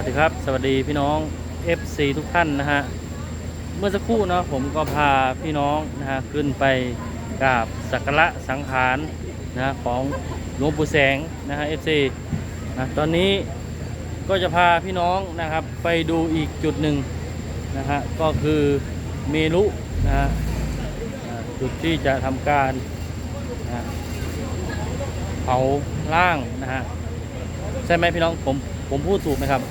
วัสดีครับ สวัสดีพี่น้อง FC ทุกท่านนะฮะ เมื่อสักครู่เนาะผมก็พาพี่น้องนะฮะขึ้นไปกราบสักการะสังขารนะฮะของหลวงปู่แสงนะฮะ FC นะตอนนี้ก็จะพาพี่น้องนะครับไปดูอีกจุดหนึ่งนะฮะก็คือเมรุนะฮะจุดที่จะทำการนะเผาร่างนะฮะใช่ไหมพี่น้องผมผมพูดถูกไหมครับ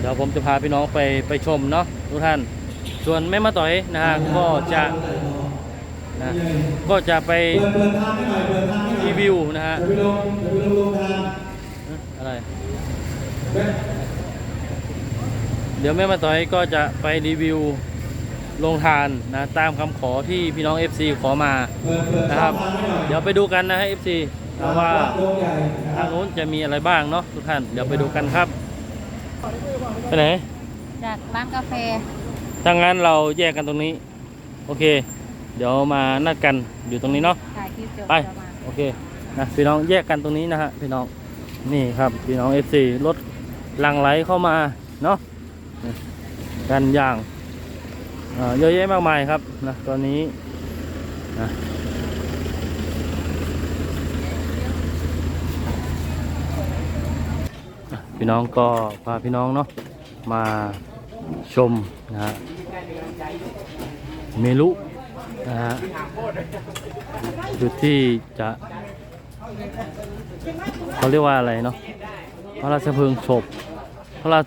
เดี๋ยวผมจะพาพี่น้องไปไปชมเนาะทุกท่าน ส่วนแม่มาต่อยนะฮะก็จะนะก็จะไปเปิดเปิดทางให้หน่อยเปิดทางให้หน่อยรีวิวนะฮะเดี๋ยวไปลงเดี๋ยวไปลงลงทางเอ๊ะอะไรเปิดเดี๋ยวแม่มาต่อยก็จะไปรีวิวโรงทานนะตามคำขอที่พี่น้อง FC ขอมาเปิดเปิดนะครับทางให้หน่อยเดี๋ยวไปดูกันนะฮะ FC นะว่าโรงใหญ่นะคทารังบนู้นจะมีอะไรบ้างเนาะทุกท่าน เดี๋ยวไปดูกันครับ ไปไหน จากร้านกาแฟถ้างั้นเราแยกกันตรงนี้ โอเค เดี๋ยวมานัดกันอยู่ตรงนี้เนาะ ถ่ายคลิปเดี๋ยวไป จะมาโอเคนะพี่น้องแยกกันตรงนี้นะฮะพี่น้องนี่ครับพี่น้อง FC รถหลังไหลเข้ามาเนาะนี่กันอย่างเอ่อเยอะแยะมากมายครับนะตอนนี้นะอะ พี่น้องก็พาพี่น้องเนาะมาชมนะฮะเมลุนะฮะจุดที่จะเขาเรียกว่าอะไรเนาะพระราชเพลิงศพพระรา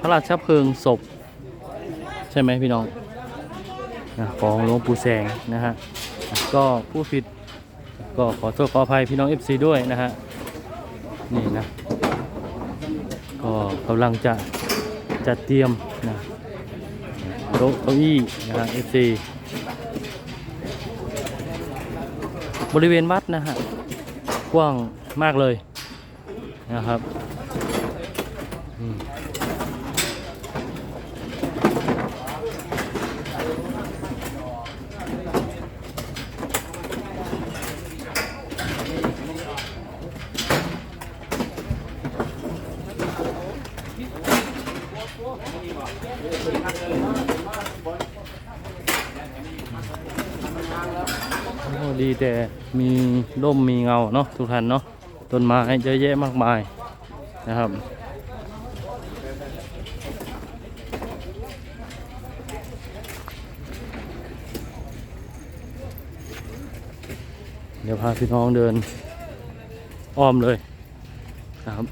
พระราชเพลิงศพ ใช่ไหมพี่น้องนะของหลวงปู่แสงนะฮะก็ผู้ผิดก็ขอโทษขออภัยพี่น้อง FC ด้วยนะฮะนี่นะ ก็กำลังจะจัดเตรียมนะโต๊ะเก้าอี้นะฮะเอซีบริเวณวัดนะฮะกว้างมากเลยนะครับ ดีแต่มีร่มมีเงาเนาะทุกท่านเนาะต้นไม้เยอะแยะมากมายนะครับเดี๋ยวพาพี่น้องเดินอ้อมเลยนะครับ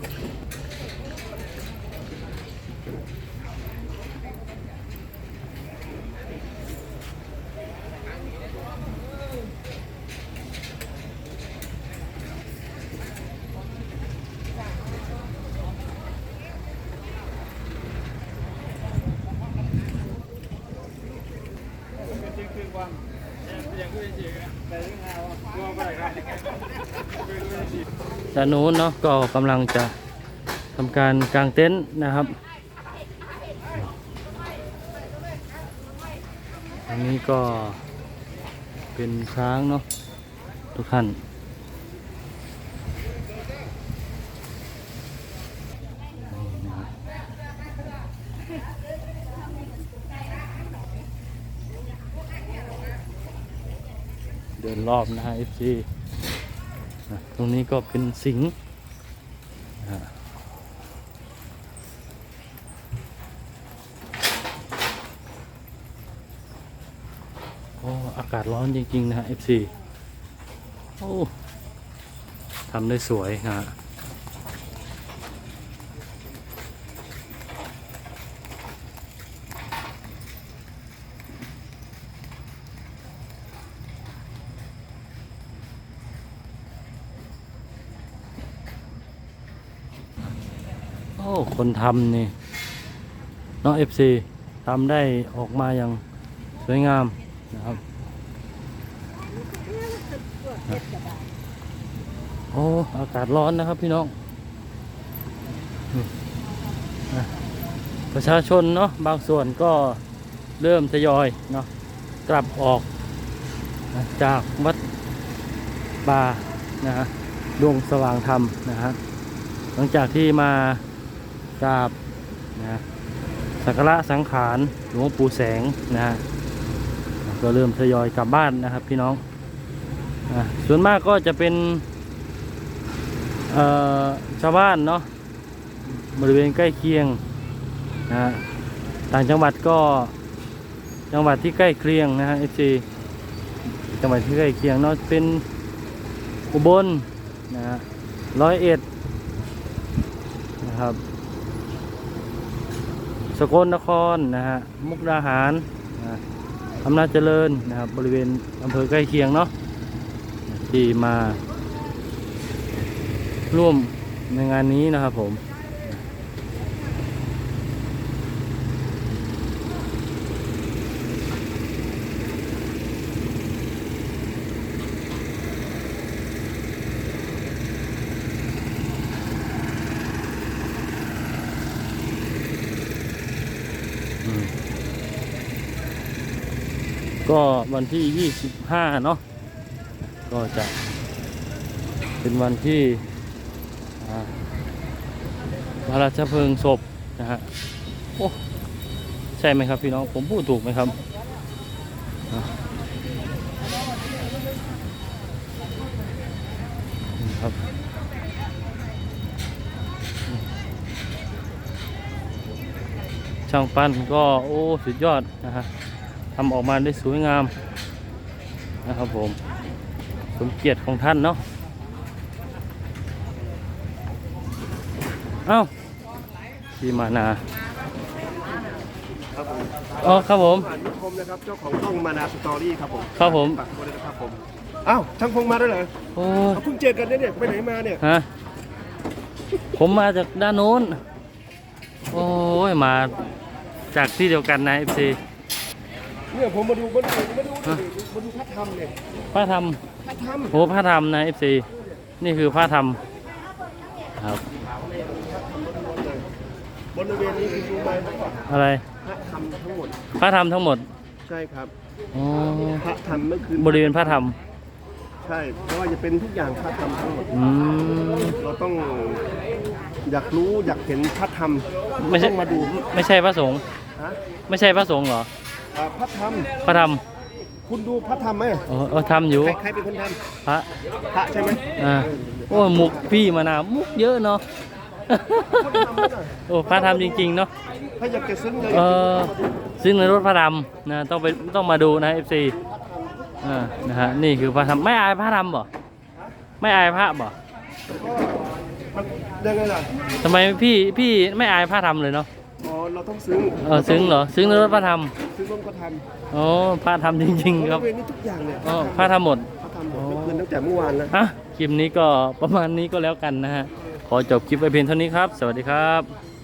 ด้านนู้นเนาะก็กำลังจะทำการกางเต็นท์นะครับอันนี้ก็เป็นช้างเนาะทุกท่านนะครับ เดินรอบนะฮะ FC นะตรงนี้ก็เป็นสิงห์นะฮะโอ้อากาศร้อนจริง ๆ นะฮะ FC โอ้ทำได้สวยนะฮะ อ้คนทำนี่น้องเนาะ FC ทำได้ออกมาอย่างสวยงามนะครับ โอ้อากาศร้อนนะครับพี่น้อง ประชาชนเนาะบางส่วนก็เริ่มทยอยเนาะกลับออกจากวัดป่านะฮะดวงสว่างธรรมนะฮะหลังจากที่มา กราบนะสักการะสังขารหลวงปู่แสงนะฮะก็เริ่มทยอยกลับบ้านนะครับพี่น้องอส่วนมากก็จะเป็นชาวบ้านเนาะบริเวณใกล้เคียงนะต่างจังหวัดก็จังหวัดที่ใกล้เคียงนะฮะเอฟซีจังหวัดที่ใกล้เคียงเนาะเป็นอุบลนะฮะร้อยเอ็ดนะครับ สกลนครนะฮะมุกดาหารนะอำนาจเจริญนะครับบริเวณอำเภอใกล้เคียงเนาะที่มา ร่วมในงานนี้นะครับผม ก็วันที่ 25 เนาะก็จะเป็นวันที่พระราชเพลิงศพนะฮะโอ้ใช่ไหมครับพี่น้องผมพูดถูกไหมครับครับช่างปั้นก็โอ้สุดยอดนะฮะ ทำออกมาได้สวยงามนะครับผมสมเกียรติของท่านเนาะเอ้าพี่มานาครับผมอ๋อครับผมผ่านนิคมนะครับ เจ้าของช่องมานาสตอรี่ครับผมครับผมฝากตัวด้วยนะครับผมอ้าวช่างพงมาด้วยเหรอโอ้เอาเพิ่งเจอกันเนี่ยเนี่ยไปไหนมาเนี่ยฮะผมมาจากด้านโน้น โอ้ยมาจากที่เดียวกันนะเอฟซี เนี่ยผมมาดูมาดูมาดูมาดูพระธรรมเนี่ยพระธรรมพระธรรมโอ้พระธรรมนะเอฟซีนี่คือพระธรรมครับ บริเวณนี้คือดูไหมอะไรพระธรรมทั้งหมด พระธรรมทั้งหมดใช่ครับอ๋อพระธรรมเมื่อคืนบริเวณพระธรรม ใช่เพราะว่าจะเป็นทุกอย่างพระธรรมทั้งหมดอืมเราต้องอยากรู้อยากเห็นพระธรรมไม่ใช่ต้องมาดูไม่ใช่พระสงฆ์ฮะไม่ใช่พระสงฆ์เหรอ อ่าพระธรรม พระธรรมคุณดูพระธรรมไหมเออเออทำอยู่ใครใครเป็นคนทพระำพระใช่ไหมอ่าโอ้มุกพี่มานามุกเยอะเนาะ คนทำไหมน่ะโอ้พระธรรมจริงๆเนาะ ถ้าอยากจะซึ้งเลยเออซึ่งในรถพระธรรมนะต้องไปต้องมาดูนะเอฟซีอ่านะฮะนี่คือพระธรรมไม่อายพระธรรมบ่ไม่อายพระบ่ก็มันยังไงล่ะทำไมพี่พี่ไม่อายพระธรรมเลยเนาะอ๋อ เราต้องซึ้งเออซึ้งเหรอซึ้งในรถพระธรรมซึ้งร่วมก็ทอ๋อพระธรรมจริงำๆครับบริเวณนี้ทุกอย่างเนี่ยอ๋อพระธรรมหมดพระธรรมหมดเมื่อคืนตั้งแต่เมื่อวานนะอะคลิปนี้ก็ประมาณนี้ก็แล้วกันนะฮะขอจบคลิปไปเพียงเท่านี้ครับ สวัสดีครับ